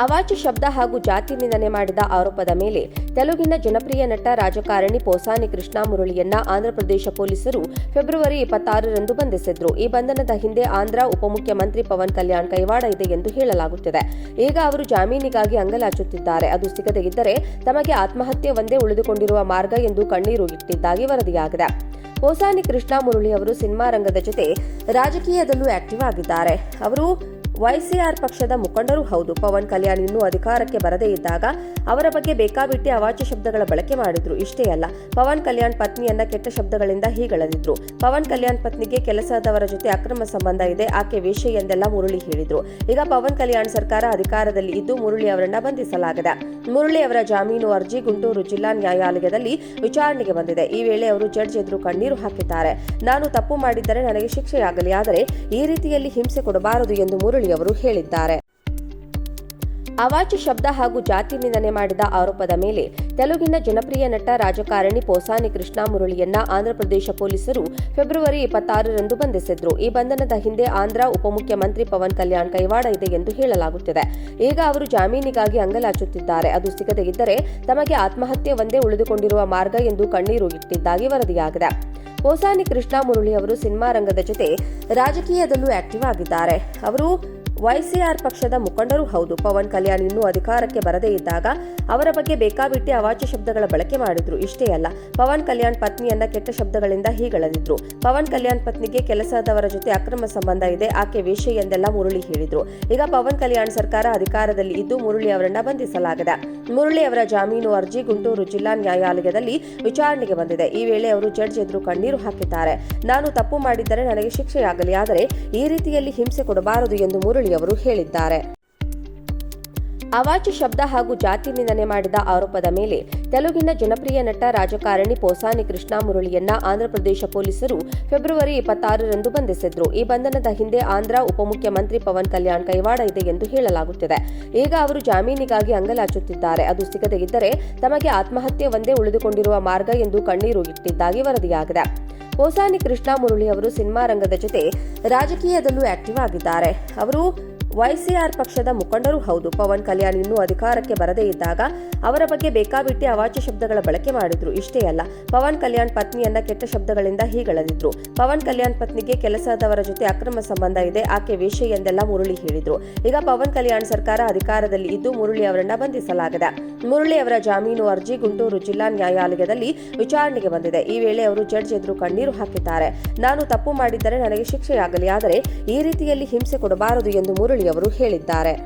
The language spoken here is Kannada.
ಅವಾಚ್ಯ ಶಬ್ದ ಹಾಗೂ ಜಾತಿ ನಿಂದನೆ ಮಾಡಿದ ಆರೋಪದ ಮೇಲೆ ತೆಲುಗಿನ ಜನಪ್ರಿಯ ನಟ ರಾಜಕಾರಣಿ ಪೋಸಾನಿ ಕೃಷ್ಣ ಮುರಳಿಯನ್ನ ಆಂಧ್ರಪ್ರದೇಶ ಪೊಲೀಸರು ಫೆಬ್ರವರಿ ಇಪ್ಪತ್ತಾರರಂದು ಬಂಧಿಸಿದ್ರು. ಈ ಬಂಧನದ ಹಿಂದೆ ಆಂಧ್ರ ಉಪಮುಖ್ಯಮಂತ್ರಿ ಪವನ್ ಕಲ್ಯಾಣ್ ಕೈವಾಡ ಇದೆ ಎಂದು ಹೇಳಲಾಗುತ್ತಿದೆ. ಈಗ ಅವರು ಜಾಮೀನಿಗಾಗಿ ಅಂಗಲಾಚುತ್ತಿದ್ದಾರೆ. ಅದು ಸಿಗದೇ ಇದ್ದರೆ ತಮಗೆ ಆತ್ಮಹತ್ಯೆ ಒಂದೇ ಉಳಿದುಕೊಂಡಿರುವ ಮಾರ್ಗ ಎಂದು ಕಣ್ಣೀರು ಇಟ್ಟಿದ್ದಾಗಿ ವರದಿಯಾಗಿದೆ. ಪೋಸಾನಿ ಕೃಷ್ಣ ಮುರಳಿ ಅವರು ಸಿನಿಮಾ ರಂಗದ ಜೊತೆ ರಾಜಕೀಯದಲ್ಲೂ ಆಕ್ಟಿವ್ ಆಗಿದ್ದಾರೆ. ಅವರು ವೈಸಿಆರ್ ಪಕ್ಷದ ಮುಖಂಡರು ಹೌದು. ಪವನ್ ಕಲ್ಯಾಣ್ ಇನ್ನೂ ಅಧಿಕಾರಕ್ಕೆ ಬರದೇ ಇದ್ದಾಗ ಅವರ ಬಗ್ಗೆ ಬೇಕಾಬಿಟ್ಟಿ ಅವಾಚ್ಯ ಶಬ್ದಗಳ ಬಳಕೆ ಮಾಡಿದ್ರು. ಇಷ್ಟೇ ಅಲ್ಲ, ಪವನ್ ಕಲ್ಯಾಣ್ ಪತ್ನಿಯನ್ನ ಕೆಟ್ಟ ಶಬ್ದಗಳಿಂದ ಹೀಗಳೆದಿದ್ರು. ಪವನ್ ಕಲ್ಯಾಣ್ ಪತ್ನಿಗೆ ಕೆಲಸದವರ ಜೊತೆ ಅಕ್ರಮ ಸಂಬಂಧ ಇದೆ, ಆಕೆ ವೇಷೆ ಎಂದೆಲ್ಲ ಮುರುಳಿ ಹೇಳಿದ್ರು. ಈಗ ಪವನ್ ಕಲ್ಯಾಣ್ ಸರ್ಕಾರ ಅಧಿಕಾರದಲ್ಲಿ ಇದ್ದು ಮುರುಳಿ ಅವರನ್ನ ಬಂಧಿಸಲಾಗಿದೆ. ಮುರುಳಿ ಅವರ ಜಾಮೀನು ಅರ್ಜಿ ಗುಂಟೂರು ಜಿಲ್ಲಾ ನ್ಯಾಯಾಲಯದಲ್ಲಿ ವಿಚಾರಣೆಗೆ ಬಂದಿದೆ. ಈ ವೇಳೆ ಅವರು ಜಡ್ಜ್ ಎದುರು ಕಣ್ಣೀರು ಹಾಕಿದ್ದಾರೆ. ನಾನು ತಪ್ಪು ಮಾಡಿದ್ದರೆ ನನಗೆ ಶಿಕ್ಷೆಯಾಗಲಿ, ಆದರೆ ಈ ರೀತಿಯಲ್ಲಿ ಹಿಂಸೆ ಕೊಡಬಾರದು ಎಂದು ಮುರಳಿ ಅವರು ಹೇಳಿದ್ದಾರೆ. ಅವಾಚು ಶಬ್ದ ಹಾಗೂ ಜಾತಿ ನಿಂದನೆ ಮಾಡಿದ ಆರೋಪದ ಮೇಲೆ ತೆಲುಗಿನ ಜನಪ್ರಿಯ ನಟ ರಾಜಕಾರಣಿ ಪೋಸಾನಿ ಕೃಷ್ಣ ಮುರಳಿಯನ್ನ ಆಂಧ್ರಪ್ರದೇಶ ಪೊಲೀಸರು ಫೆಬ್ರವರಿ ಇಪ್ಪತ್ತಾರರಂದು ಬಂಧಿಸಿದ್ರು. ಈ ಬಂಧನದ ಹಿಂದೆ ಆಂಧ್ರ ಉಪಮುಖ್ಯಮಂತ್ರಿ ಪವನ್ ಕಲ್ಯಾಣ್ ಕೈವಾಡ ಇದೆ ಎಂದು ಹೇಳಲಾಗುತ್ತಿದೆ. ಈಗ ಅವರು ಜಾಮೀನಿಗಾಗಿ ಅಂಗಲಾಚುತ್ತಿದ್ದಾರೆ. ಅದು ಸಿಗದೇ ಇದ್ದರೆ ತಮಗೆ ಆತ್ಮಹತ್ಯೆ ಒಂದೇ ಉಳಿದುಕೊಂಡಿರುವ ಮಾರ್ಗ ಎಂದು ಕಣ್ಣೀರು ಇಟ್ಟಿದ್ದಾಗಿ ವರದಿಯಾಗಿದೆ. ಪೋಸಾನಿ ಕೃಷ್ಣ ಮುರಳಿ ಅವರು ಸಿನಿಮಾ ರಂಗದ ಜೊತೆ ರಾಜಕೀಯದಲ್ಲೂ ಆಕ್ಟಿವ್ ಆಗಿದ್ದಾರೆ. ಅವರು ವೈಸಿಆರ್ ಪಕ್ಷದ ಮುಖಂಡರೂ ಹೌದು. ಪವನ್ ಕಲ್ಯಾಣ್ ಇನ್ನೂ ಅಧಿಕಾರಕ್ಕೆ ಬರದೇ ಇದ್ದಾಗ ಅವರ ಬಗ್ಗೆ ಬೇಕಾಬಿಟ್ಟಿ ಅವಾಚ್ಯ ಶಬ್ದಗಳ ಬಳಕೆ ಮಾಡಿದ್ರು. ಇಷ್ಟೇ ಅಲ್ಲ, ಪವನ್ ಕಲ್ಯಾಣ್ ಪತ್ನಿಯನ್ನ ಕೆಟ್ಟ ಶಬ್ದಗಳಿಂದ ಹೀಗಳದಿದ್ರು. ಪವನ್ ಕಲ್ಯಾಣ್ ಪತ್ನಿಗೆ ಕೆಲಸದವರ ಜೊತೆ ಅಕ್ರಮ ಸಂಬಂಧ ಇದೆ, ಆಕೆ ವೇಷ ಎಂದೆಲ್ಲ ಮುರಳಿ ಹೇಳಿದ್ರು. ಈಗ ಪವನ್ ಕಲ್ಯಾಣ್ ಸರ್ಕಾರ ಅಧಿಕಾರದಲ್ಲಿ ಇದ್ದು ಮುರಳಿ ಅವರನ್ನ ಬಂಧಿಸಲಾಗಿದೆ. ಮುರಳಿ ಅವರ ಜಾಮೀನು ಅರ್ಜಿ ಗುಂಟೂರು ಜಿಲ್ಲಾ ನ್ಯಾಯಾಲಯದಲ್ಲಿ ವಿಚಾರಣೆಗೆ ಬಂದಿದೆ. ಈ ವೇಳೆ ಅವರು ಜಡ್ಜ್ ಎದುರು ಕಣ್ಣೀರು ಹಾಕಿದ್ದಾರೆ. ನಾನು ತಪ್ಪು ಮಾಡಿದ್ದರೆ ನನಗೆ ಶಿಕ್ಷೆಯಾಗಲಿ, ಆದರೆ ಈ ರೀತಿಯಲ್ಲಿ ಹಿಂಸೆ ಕೊಡಬಾರದು ಎಂದು ಮುರಳಿ ಅವರು ಹೇಳಿದ್ದಾರೆ. ಅವಾಚ್ಯ ಶಬ್ದ ಹಾಗೂ ಜಾತಿ ನಿಂದನೆ ಮಾಡಿದ ಆರೋಪದ ಮೇಲೆ ತೆಲುಗಿನ ಜನಪ್ರಿಯ ನಟ ರಾಜಕಾರಣಿ ಪೋಸಾನಿ ಕೃಷ್ಣ ಮುರಳಿಯನ್ನ ಆಂಧ್ರಪ್ರದೇಶ ಪೊಲೀಸರು ಫೆಬ್ರವರಿ ಇಪ್ಪತ್ತಾರರಂದು ಬಂಧಿಸಿದ್ರು. ಈ ಬಂಧನದ ಹಿಂದೆ ಆಂಧ್ರ ಉಪಮುಖ್ಯಮಂತ್ರಿ ಪವನ್ ಕಲ್ಯಾಣ್ ಕೈವಾಡ ಇದೆ ಎಂದು ಹೇಳಲಾಗುತ್ತಿದೆ. ಈಗ ಅವರು ಜಾಮೀನಿಗಾಗಿ ಅಂಗಲಾಚುತ್ತಿದ್ದಾರೆ. ಅದು ಸಿಗದೇ ಇದ್ದರೆ ತಮಗೆ ಆತ್ಮಹತ್ಯೆ ಒಂದೇ ಉಳಿದುಕೊಂಡಿರುವ ಮಾರ್ಗ ಎಂದು ಕಣ್ಣೀರು ಇಟ್ಟಿದ್ದಾಗಿ ವರದಿಯಾಗಿದೆ. ಪೋಸಾನಿ ಕೃಷ್ಣ ಮುರಳಿ ಅವರು ಸಿನಿಮಾ ರಂಗದ ಜೊತೆ ರಾಜಕೀಯದಲ್ಲೂ ಆಕ್ಟಿವ್ ಆಗಿದ್ದಾರೆ. ಅವರು ವೈಸಿಆರ್ ಪಕ್ಷದ ಮುಖಂಡರು ಹೌದು. ಪವನ್ ಕಲ್ಯಾಣ್ ಇನ್ನೂ ಅಧಿಕಾರಕ್ಕೆ ಬರದೇ ಇದ್ದಾಗ ಅವರ ಬಗ್ಗೆ ಬೇಕಾಬಿಟ್ಟಿ ಅವಾಚ್ಯ ಶಬ್ದಗಳ ಬಳಕೆ ಮಾಡಿದ್ರು. ಇಷ್ಟೇ ಅಲ್ಲ, ಪವನ್ ಕಲ್ಯಾಣ್ ಪತ್ನಿಯನ್ನ ಕೆಟ್ಟ ಶಬ್ದಗಳಿಂದ ಹೀಗಳದಿದ್ರು. ಪವನ್ ಕಲ್ಯಾಣ್ ಪತ್ನಿಗೆ ಕೆಲಸದವರ ಜೊತೆ ಅಕ್ರಮ ಸಂಬಂಧ ಇದೆ. ಆಕೆ ವೇಷ ಎಂದೆಲ್ಲ ಮುರುಳಿ ಹೇಳಿದ್ರು. ಈಗ ಪವನ್ ಕಲ್ಯಾಣ್ ಸರ್ಕಾರ ಅಧಿಕಾರದಲ್ಲಿ ಇದ್ದು ಮುರುಳಿ ಅವರನ್ನ ಬಂಧಿಸಲಾಗಿದೆ. ಮುರುಳಿ ಅವರ ಜಾಮೀನು ಅರ್ಜಿ ಗುಂಟೂರು ಜಿಲ್ಲಾ ನ್ಯಾಯಾಲಯದಲ್ಲಿ ವಿಚಾರಣೆಗೆ ಬಂದಿದೆ. ಈ ವೇಳೆ ಅವರು ಜಡ್ಜ್ ಎದುರು ಕಣ್ಣೀರು ಹಾಕಿದ್ದಾರೆ. ನಾನು ತಪ್ಪು ಮಾಡಿದ್ದರೆ ನನಗೆ ಶಿಕ್ಷೆಯಾಗಲಿ. ಆದರೆ ಈ ರೀತಿಯಲ್ಲಿ ಹಿಂಸೆ ಕೊಡಬಾರದು ಎಂದು ಮುರಳಿ ಅವರು ಹೇಳಿದ್ದಾರೆ.